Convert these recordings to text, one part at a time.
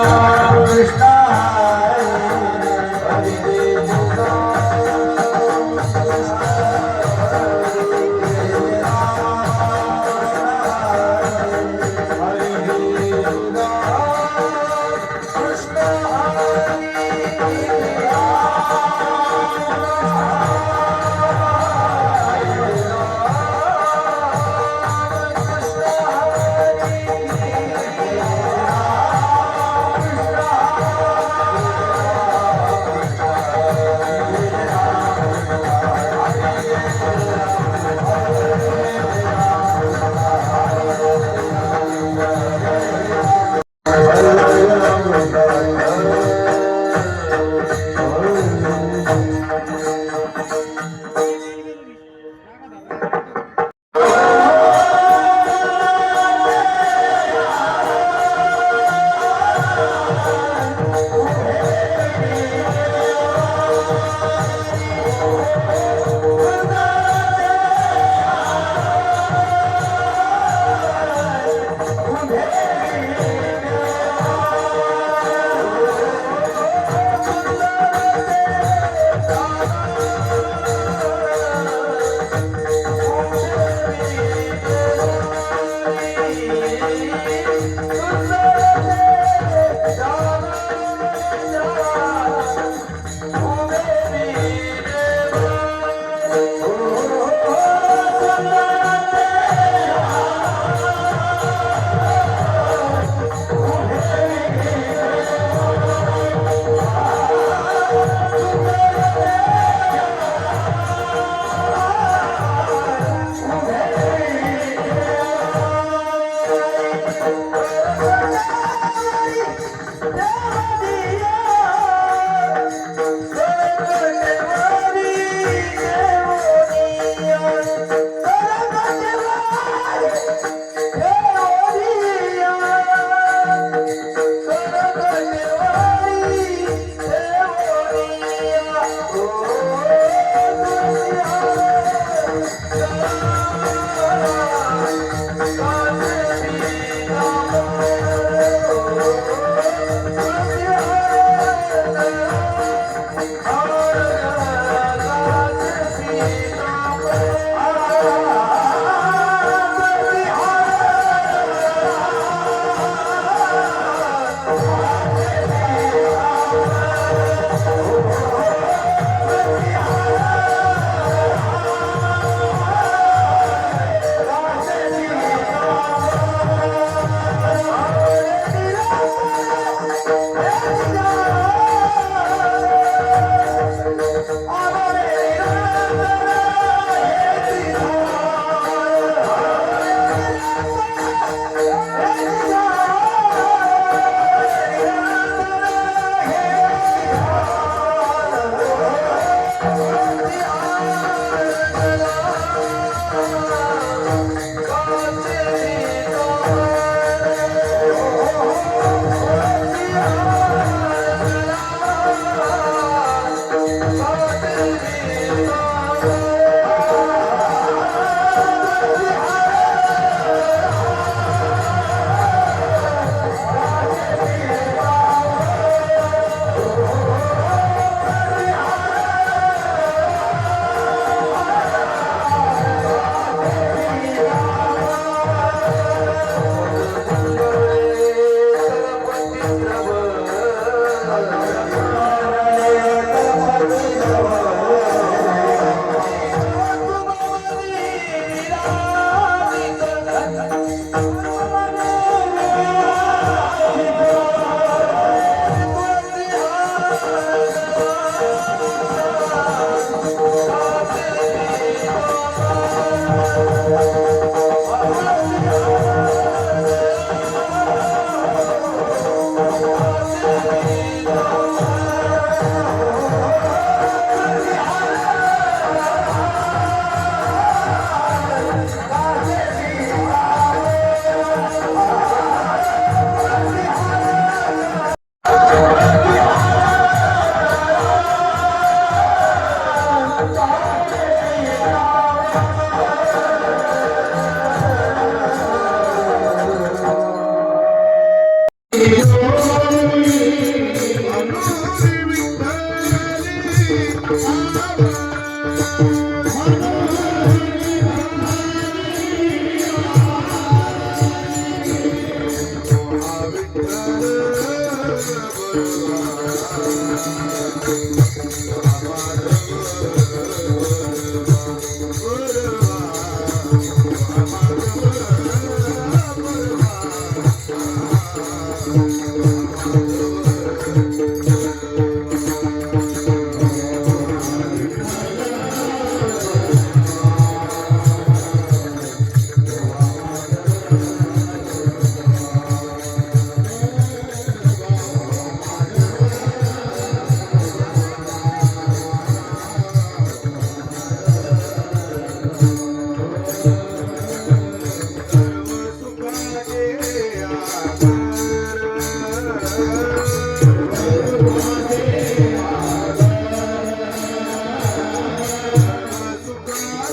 Krishna.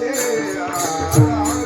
थोडं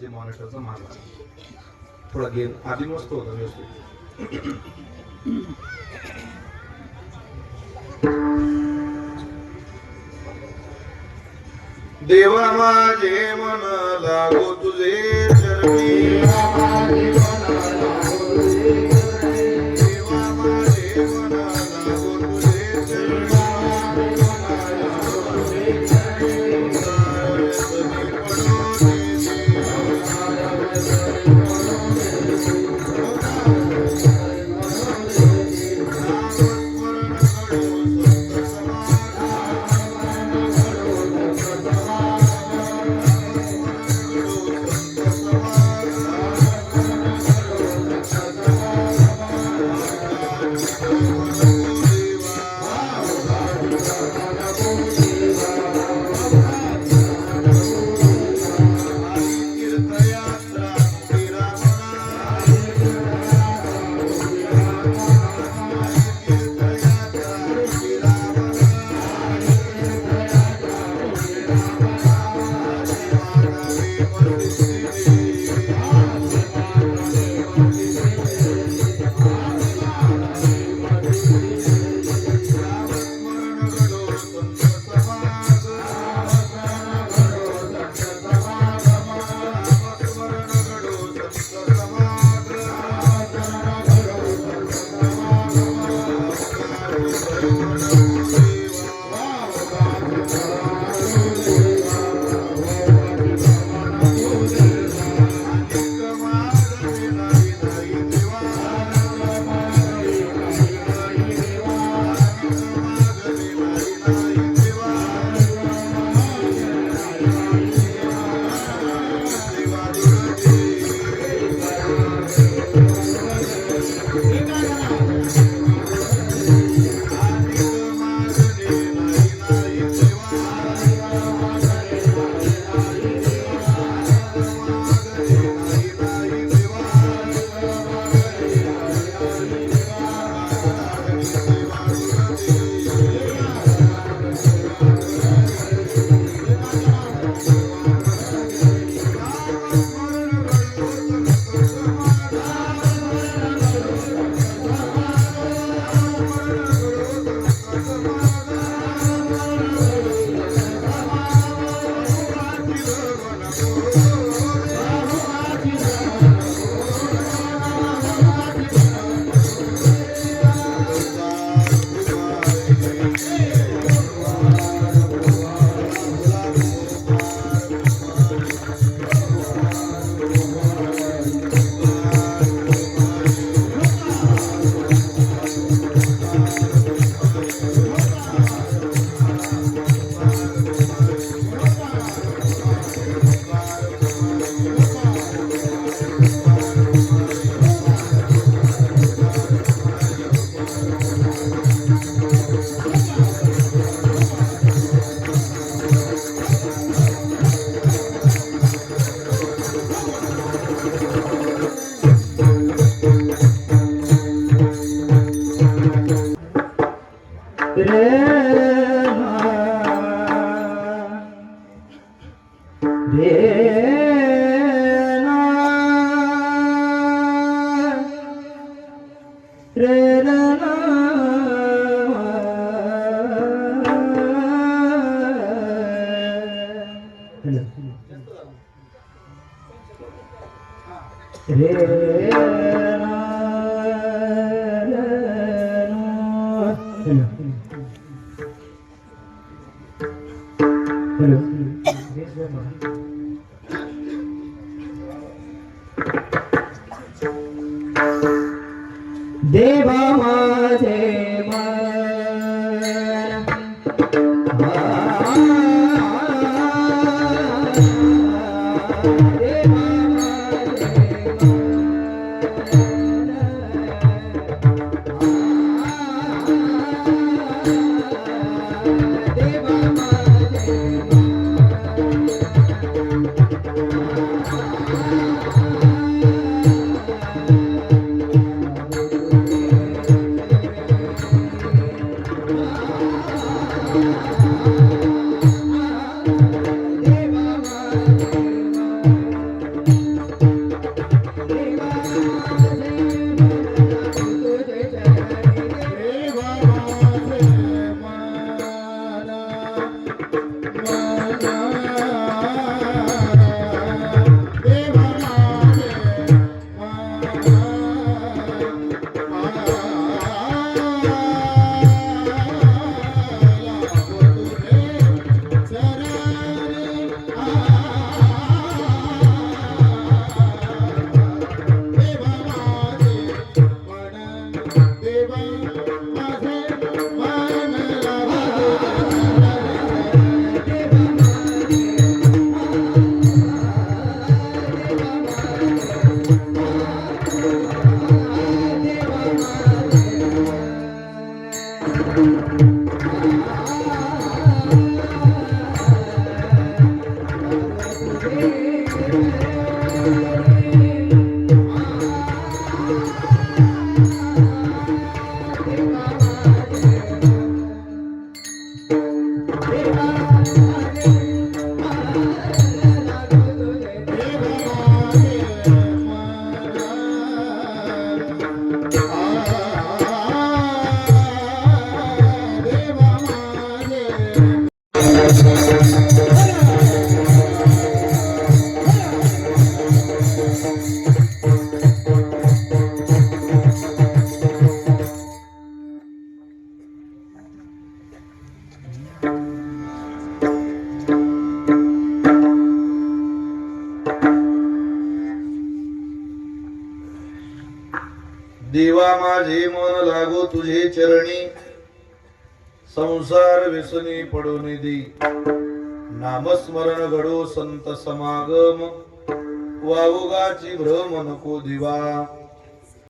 जास्त महाराष्ट्राचा मारला थोडा गेम आधी मस्त होता व्यवस्थित. देवा माझे मन लागो तुझे चरणी. Re, re, देवा माझे देवा माझे मन लागो तुझे चरणी. संसार व्यसनी पडो निधी. नामस्मरण घडो संत समागम. वावगाची भ्रम नको दिवा.